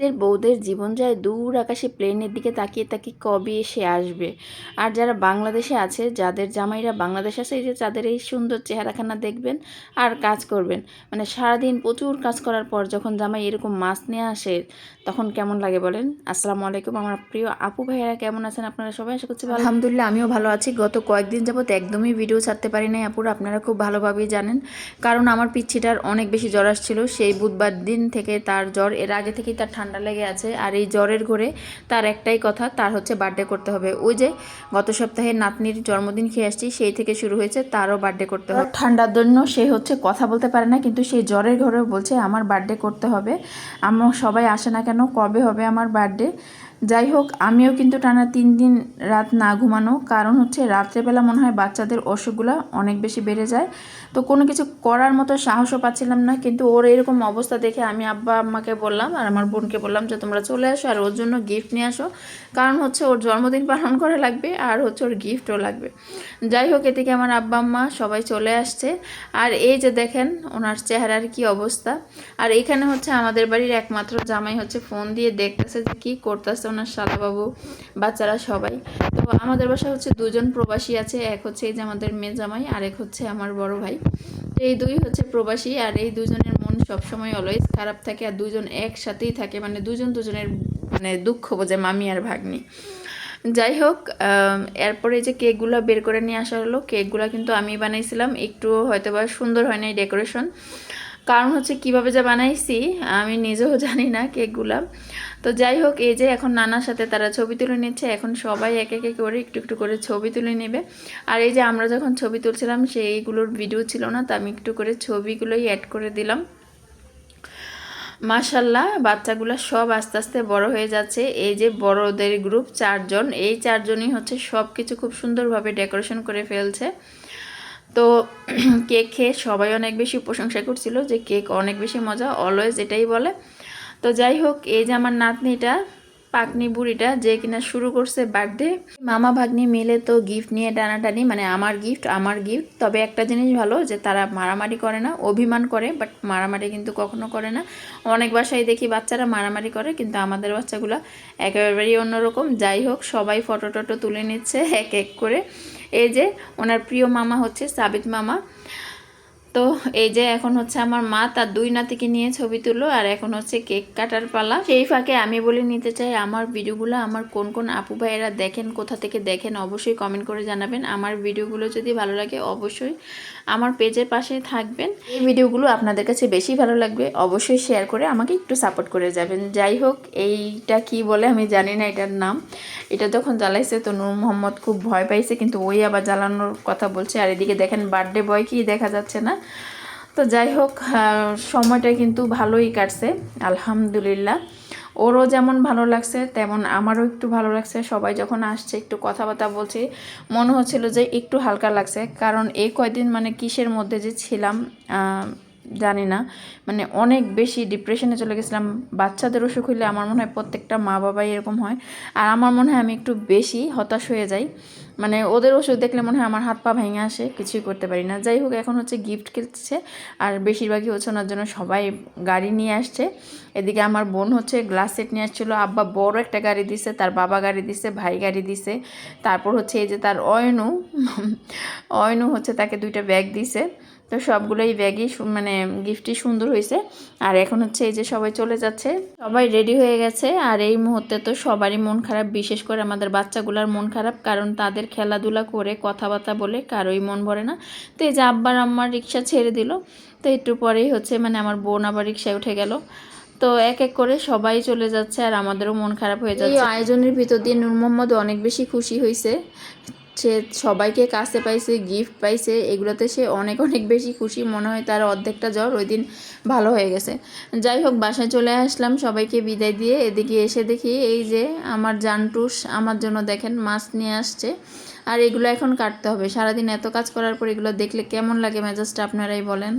এদের বউদের জীবন যায় দূর আকাশে প্লেনের দিকে তাকিয়ে তাকিয়ে কবে এসে আসবে? আর যারা বাংলাদেশে আছে, যাদের জামাইরা বাংলাদেশ আছে, এই যে তাদের এই সুন্দর চেহারাখানা দেখবেন আর কাজ করবেন। মানে সারাদিন প্রচুর কাজ করার পর যখন জামাই এরকম মাছ নিয়ে আসে, তখন কেমন লাগে বলেন? আসসালামু আলাইকুম আমার প্রিয় আপু ভাইয়েরা, কেমন আছেন আপনারা সবাই? আশা করছি আলহামদুলিল্লাহ, আমিও ভালো আছি। গত কয়েকদিন যাবত একদমই ভিডিও ছাড়তে পারি নাই আপুরা, আপনারা খুব ভালোভাবেই জানেন। কারণ আমার পিচ্ছিটার অনেক বেশি জ্বর আসছিল, সেই বুধবার দিন থেকে তার জ্বর, এর আগে থেকেই তার ঠান্ডা লেগে আছে আর এই জ্বরের ঘরে তার একটাই কথা, তার হচ্ছে বার্থডে করতে হবে। ওই যে গত সপ্তাহে নাতনির জন্মদিন খেয়ে আসছি, সেই থেকে শুরু হয়েছে তারও বার্থডে করতে হবে। ঠান্ডার জন্য সে হচ্ছে কথা বলতে পারে না, কিন্তু সেই জ্বরের ঘরেও বলছে, আমার বার্থডে করতে হবে। আমার সবাই আসে না কেন? কবে হবে আমার বার্থডে যাই হোক আমিও কিন্তু টানা তিন দিন রাত না ঘুমানো কারণ হচ্ছে রাত্রেবেলা মনে হয় বাচ্চাদের অসুখগুলো অনেক বেশি বেড়ে যায়। তো কোনো কিছু করার মতো সাহসও পাচ্ছিলাম না, কিন্তু ওর এরকম অবস্থা দেখে আমি আব্বা আম্মাকে বললাম আর আমার বোনকে বললাম যে, তোমরা চলে আসো আর ওর জন্য গিফট নিয়ে আসো। কারণ হচ্ছে ওর জন্মদিন পালন করা লাগবে আর হচ্ছে ওর গিফটও লাগবে। যাই হোক এদিকে আমার আব্বা আম্মা সবাই চলে আসছে। আর এই যে দেখেন, ওনার চেহারার কি অবস্থা। আর এখানে হচ্ছে আমাদের বাড়ির একমাত্র জামাই হচ্ছে ফোন দিয়ে দেখতেছে যে কী করতেছে ওনার শালাবাবু, বাচ্চারা সবাই। তো আমাদের বাসায় হচ্ছে দুজন প্রবাসী আছে, এক হচ্ছে এই যে আমাদের মেজামাই জামাই, আর এক হচ্ছে আমার বড় ভাই। তো এই দুই হচ্ছে প্রবাসী, আর এই দুজনের মন সবসময় অলওয়েজ খারাপ থাকে, আর দুজন একসাথেই থাকে মানে দুজন দুজনের মানে দুঃখ বোঝে মামি আর ভাগ্নি। যাই হোক এরপরে যে কেকগুলো বের করে নিয়ে আসা হলো, কেকগুলো কিন্তু আমি বানাইছিলাম একটু হয়তো বা সুন্দর হয় নাই ডেকোরেশন। কারণ হচ্ছে কীভাবে যা বানাইছি, আমি নিজেও জানি না কেকগুলা। তো যাই হোক, এই যে এখন নানার সাথে তারা ছবি তুলে নিচ্ছে, এখন সবাই এক এক করে একটু একটু করে ছবি তুলে নেবে। আর এই যে আমরা যখন ছবি তুলছিলাম, সেইগুলোর ভিডিও ছিল না, তো আমি একটু করে ছবিগুলোই অ্যাড করে দিলাম। মাশাল্লাহ, বাচ্চাগুলো সব আস্তে আস্তে বড় হয়ে যাচ্ছে। এই যে বড়দের গ্রুপ চারজন, এই চারজনই হচ্ছে সব কিছু খুব সুন্দরভাবে ডেকোরেশন করে ফেলছে। তো কেক খেয়ে সবাই অনেক বেশি প্রশংসা করছিল যে কেক অনেক বেশি মজা অলওয়েজ এটাই বলে। তো যাই হোক, এই যে আমার নাতনিটা, পাকনি বুড়িটা, যে কিনা শুরু করছে বার্থডে মামা ভাগ্নি মিলে তো গিফট নিয়ে টানাটানি মানে আমার গিফট আমার গিফট তবে একটা জিনিস ভালো, যে তারা মারামারি করে না, অভিমান করে বাট মারামারি কিন্তু কখনো করে না। অনেক বাসায় দেখি বাচ্চারা মারামারি করে, কিন্তু আমাদের বাচ্চাগুলো একেবারেই অন্যরকম। যাই হোক, সবাই ফটো টটো তুলে নিচ্ছে এক এক করে। এই যে ওনার প্রিয় মামা হচ্ছে সাবিত মামা। তো এই যে এখন হচ্ছে আমার মা তার দুই নাতিকে নিয়ে ছবি তুলো আর এখন হচ্ছে কেক কাটার পালা। সেই ফাঁকে আমি বলে নিতে চাই, আমার ভিডিওগুলো আমার কোন কোন আপু ভাইয়েরা দেখেন, কোথা থেকে দেখেন, অবশ্যই কমেন্ট করে জানাবেন। আমার ভিডিওগুলো যদি ভালো লাগে, অবশ্যই আমার পেজের পাশে থাকবেন। এই ভিডিওগুলো আপনাদের কাছে বেশি ভালো লাগবে, অবশ্যই শেয়ার করে আমাকে একটু সাপোর্ট করে যাবেন। যাই হোক, এইটা কি বলে আমি জানি না এটার নাম। এটা যখন জ্বালাইছে তো নূর মোহাম্মদ খুব ভয় পাইছে, কিন্তু ওই আবার জ্বালানোর কথা বলছে। আর এদিকে দেখেন বার্থডে বয় কি দেখা যাচ্ছে না। তো যাই হোক সময়টা কিন্তু ভালোই কাটছে, আলহামদুলিল্লাহ। ওরও যেমন ভালো লাগছে, তেমন আমারও একটু ভালো লাগছে। সবাই যখন আসছে, একটু কথাবার্তা বলছে, মনে হচ্ছিল যে একটু হালকা লাগছে। কারণ এই কয়দিন মানে কিসের মধ্যে যে ছিলাম জানি না। মানে অনেক বেশি ডিপ্রেশনে চলে গেছিলাম। বাচ্চাদের অসুখ হইলে আমার মনে হয় প্রত্যেকটা মা বাবাই এরকম হয়। আর আমার মনে হয় আমি একটু বেশি হতাশ হয়ে যাই। মানে ওদের ওষুধ দেখলে মনে হয় আমার হাত পা ভেঙে আসে, কিছুই করতে পারি না। যাই হোক, এখন হচ্ছে গিফট কিনছে আর বেশিরভাগই হচ্ছে ওনার জন্য সবাই গাড়ি নিয়ে আসছে। এদিকে আমার বোন হচ্ছে গ্লাস সেট নিয়ে আসছিল, আব্বা বড় একটা গাড়ি দিছে, তার বাবা গাড়ি দিছে, ভাই গাড়ি দিছে। তারপর হচ্ছে এই যে তার অয়নু অয়নু হচ্ছে তাকে দুইটা ব্যাগ দিছে। তো সবগুলোই ব্যাগই মানে গিফটই সুন্দর হয়েছে। আর এখন হচ্ছে এই যে সবাই চলে যাচ্ছে। সবাই রেডি হয়ে গেছে। আর এই মুহূর্তে তো সবারই মন খারাপ বিশেষ করে আমাদের বাচ্চাগুলোর মন খারাপ কারণ তাদের খেলাধুলা করে কথাবার্তা বলে কারোই মন ভরে না। তো এই যে আব্বার আম্মার রিক্সা ছেড়ে দিল। তো একটু পরেই হচ্ছে মানে আমার বোন আবার রিক্সায় উঠে গেল। তো এক এক করে সবাই চলে যাচ্ছে আর আমাদেরও মন খারাপ হয়ে যাচ্ছে। এই আয়োজনের ভিতর দিয়ে নূর মোহাম্মদ অনেক বেশি খুশি হয়েছে সে সবাইকে কাছে পাইছে গিফট পাইছে, এগুলোতে সে অনেক অনেক বেশি খুশি। মনে হয় তার অর্ধেকটা জ্বর ওই দিন ভালো হয়ে গেছে। যাই হোক, বাসায় চলে আসলাম, সবাইকে বিদায় দিয়ে এদিকে এসে দেখি এই যে আমার জানটুস আমার জন্য দেখেন মাছ নিয়ে আসছে। আর এগুলো এখন কাটতে হবে। সারাদিন এত কাজ করার পর এগুলো দেখলে কেমন লাগে মেজাজটা, আপনারাই বলেন।